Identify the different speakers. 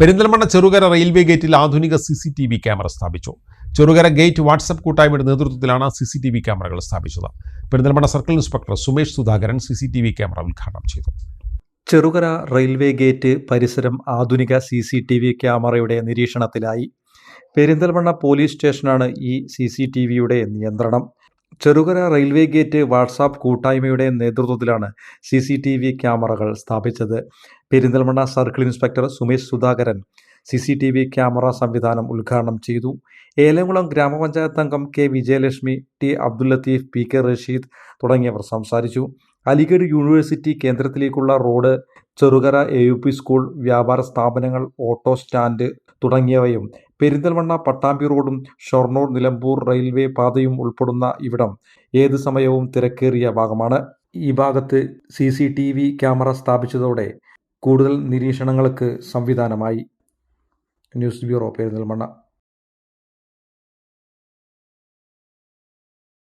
Speaker 1: Perinthalmanna Cherukara railway ഗേറ്റിൽ ആധുനിക C C T V camera സ്ഥാപിച്ചു. ചെറുകര ഗേറ്റ് വാട്സപ്പ് കൂട്ടായ്മയുടെ നേതൃത്വത്തിലാണ് സി സി ടി വി ക്യാമറകൾ സ്ഥാപിച്ചത്. Perinthalmanna circle inspector Sumesh Sudhakaran C C T V camera ഉദ്ഘാടനം ചെയ്തു.
Speaker 2: ചെറുകര റെയിൽവേ ഗേറ്റ് പരിസരം ആധുനിക സി സി ടി വി ക്യാമറയുടെ നിരീക്ഷണത്തിലായി. പെരിന്തൽമണ്ണ പോലീസ് സ്റ്റേഷനാണ് ഈ സി സി ടി വിയുടെ നിയന്ത്രണം. ചെറുകര റെയിൽവേ ഗേറ്റ് വാട്സാപ്പ് കൂട്ടായ്മയുടെ നേതൃത്വത്തിലാണ് സി സി ടി വി ക്യാമറകൾ സ്ഥാപിച്ചത്. Perinthalmanna circle inspector Sumesh Sudhakaran C C T V camera സംവിധാനം ഉദ്ഘാടനം ചെയ്തു. ഏലംകുളം ഗ്രാമപഞ്ചായത്ത് അംഗം K Vijayalakshmi T Abdul Latheef P K Rasheed തുടങ്ങിയവർ സംസാരിച്ചു. അലിഗഡ് യൂണിവേഴ്സിറ്റി കേന്ദ്രത്തിലേക്കുള്ള road Cherukara A U P school വ്യാപാര സ്ഥാപനങ്ങൾ ഓട്ടോ സ്റ്റാൻഡ് തുടങ്ങിയവയും പെരിന്തൽമണ്ണ പട്ടാമ്പി റോഡും ഷൊർണൂർ നിലമ്പൂർ റെയിൽവേ പാതയും ഉൾപ്പെടുന്ന ഇവിടം ഏത് സമയവും തിരക്കേറിയ ഭാഗമാണ്. ഈ ഭാഗത്ത് C C T V camera സ്ഥാപിച്ചതോടെ കൂടുതൽ നിരീക്ഷണങ്ങൾക്ക് സംവിധാനമായി. News bureau Perinthalmanna.